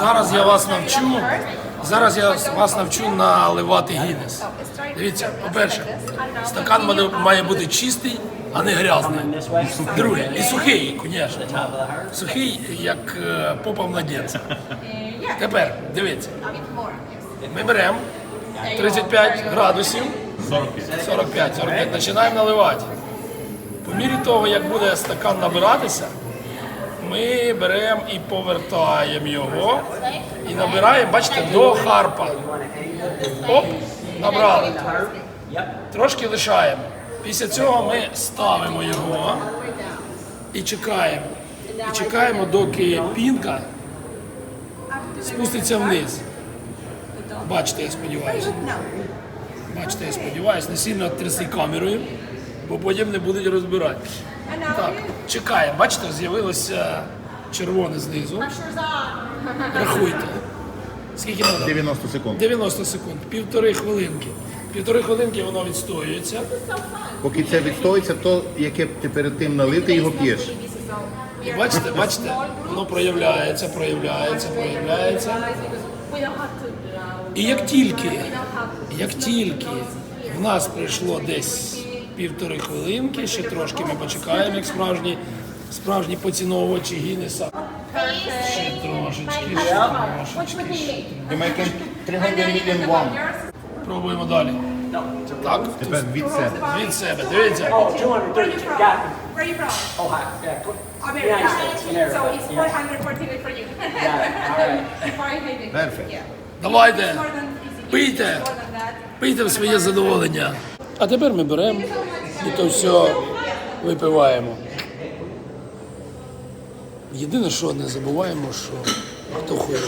Зараз я вас навчу. Зараз я вас навчу наливати гінес. Дивіться, по-перше, стакан має- бути чистий, а не грязний. Друге, і сухий, звісно. Сухий, як е, попа младенця. Тепер дивіться. Ми беремо 35 градусів. 45, 45. Починаємо наливати. По мірі того, як буде стакан набиратися, ми беремо і повертаємо його і набираємо, бачите, до харпа. Оп, набрали. Трошки лишаємо. Після цього ми ставимо його і чекаємо. І чекаємо, доки пінка спуститься вниз. Бачите, я сподіваюся. Бачите, я сподіваюся, не сильно тряси камерою, бо потім не будуть розбирати. Так, чекаємо. Бачите, з'явилося червоне знизу. Рахуйте. Скільки треба? 90 секунд. 90 секунд, півтори хвилинки. Півтори хвилинки воно відстоюється. Поки це відстоїться, то яке ти перед тим налив, ти його п'єш. І бачите, бачите, воно проявляється, проявляється, проявляється. І як тільки, як тільки в нас прийшло десь півтори хвилинки, ще трошки ми почекаємо, як справжні, справжні поціновувачі Гіннеса. Ще трошечки, ще трошечки. ще. You're making 300 million won. Пробуємо далі. Так, Тепер від себе. від себе. Дивіться. Oh, 230. Got it. Where are you from? Ohio. Yeah. cool. America. United States. America. So it's 414 for you. It. All right. Yeah. Давайте, пийте, пийте в своє задоволення. А тепер ми беремо і то все випиваємо. Єдине, що не забуваємо, що хто ходить.